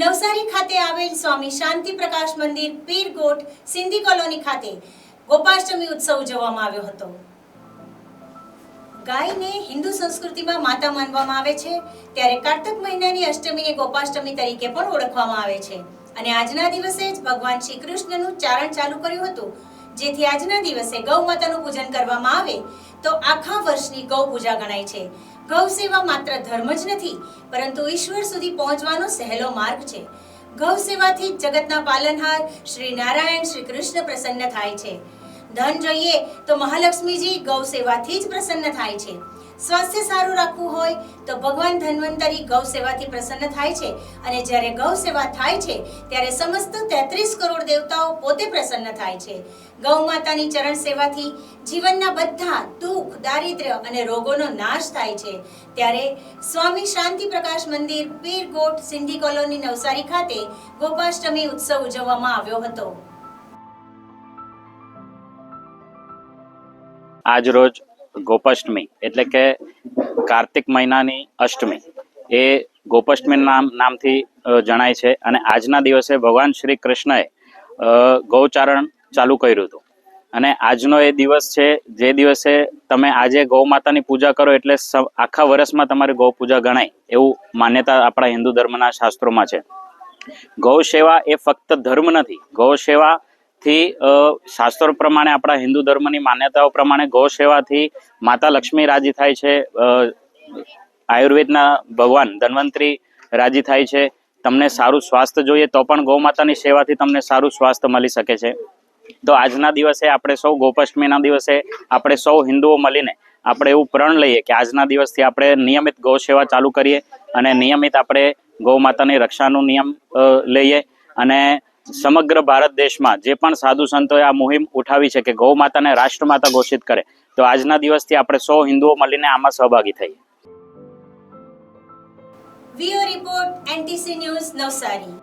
નવસારી ખાતે આવેલ સ્વામી શાંતિ પ્રકાશ મંદિર પીર ગોઠ સિંધી કોલોની ખાતે ગોપાષ્ટમી ઉત્સવ ઉજવવામાં આવ્યો હતો. ગાયને હિન્દુ સંસ્કૃતિમાં માતા માનવામાં આવે છે. ત્યારે કાર્તક મહિનાની અષ્ટમીને ગોપાષ્ટમી તરીકે પણ ઓળખવામાં આવે છે. અને આજના દિવસે જ ભગવાન શ્રી કૃષ્ણનું ચારણ ચાલુ કર્યું હતું. જેથી આજના દિવસે ગૌ માતાનું પૂજન કરવામાં આવે. તો આખા વર્ષની ગૌ પૂજા ગણાય છે. ગૌ સેવા માત્ર ધર્મ જ નથી, પરંતુ ઈશ્વર સુધી પહોંચવાનો સહેલો માર્ગ છે. ગૌ સેવાથી જગતના પાલનહાર શ્રી નારાયણ શ્રી કૃષ્ણ પ્રસન્ન થાય છે. ધન જોઈએ તો મહાલક્ષ્મીજી ગૌ સેવાથી જ પ્રસન્ન થાય છે. સ્વાસ્થ્ય સારું રાખવું હોય તો ભગવાન ધન્વંતરી ગૌ સેવાથી પ્રસન્ન થાય છે અને જ્યારે ગૌ સેવા થાય છે ત્યારે સમસ્ત તેત્રીસ કરોડ દેવતાઓ પોતે પ્રસન્ન થાય છે. ગૌ માતાની ચરણ સેવાથી જીવનના બધા દુઃખ, દારિદ્ર્ય અને રોગોનો નાશ થાય છે. ત્યારે સ્વામી શાંતિ પ્રકાશ મંદિર પીર ગોઠ સિંધી કોલોની નવસારી ખાતે ગોપાષ્ટમી ઉત્સવ ઉજવવામાં આવ્યો હતો. આજ રોજ ગોપાષ્ટમી, એટલે કે કાર્તિક મહિનાની અષ્ટમી. એ ગોપાષ્ટમી નામ, નામથી જણાય છે. અને આજના દિવસે ભગવાન શ્રી કૃષ્ણએ ગૌચારણ ચાલુ કર્યું હતું. અને આજનો એ દિવસ છે, જે દિવસે તમે આજે ગૌ માતાની પૂજા કરો એટલે આખા વર્ષમાં તમારી ગૌ પૂજા ગણાય, એવું માન્યતા આપણા હિન્દુ ધર્મના શાસ્ત્રોમાં છે. ગૌ સેવા એ ફક્ત ધર્મ નથી. ગૌ સેવાથી અ, શાસ્ત્રો પ્રમાણે આપણા હિન્દુ ધર્મની માન્યતાઓ પ્રમાણે ગૌ સેવાથી માતા લક્ષ્મી રાજી થાય છે આયુર્વેદના ભગવાન ધન્વંતરી રાજી થાય છે. તમને સારું સ્વાસ્થ્ય જોઈએ તો પણ ગૌ માતાની સેવાથી તમને સારું સ્વાસ્થ્ય મળી શકે છે. તો આજના દિવસે આપણે સૌ ગોપાષ્ટમીના દિવસે આપણે સૌ હિન્દુઓ મળીને આપણે એવું પ્રણ લઈએ કે આજના દિવસથી આપણે નિયમિત ગૌ સેવા ચાલુ કરીએ અને નિયમિત આપણે ગૌ માતાની રક્ષાનું નિયમ લઈએ અને સમગ્ર ભારત દેશમાં જે પણ સાધુ સંતોએ આ મુહિમ ઉઠાવી છે કે ગૌ માતાને રાષ્ટ્રમાતા ઘોષિત કરે, તો આજના દિવસથી આપણે સો હિન્દુઓ મળીને આમાં સહભાગી થઈએ. વિયો રિપોર્ટ, એનટીસી ન્યૂઝ નવસારી.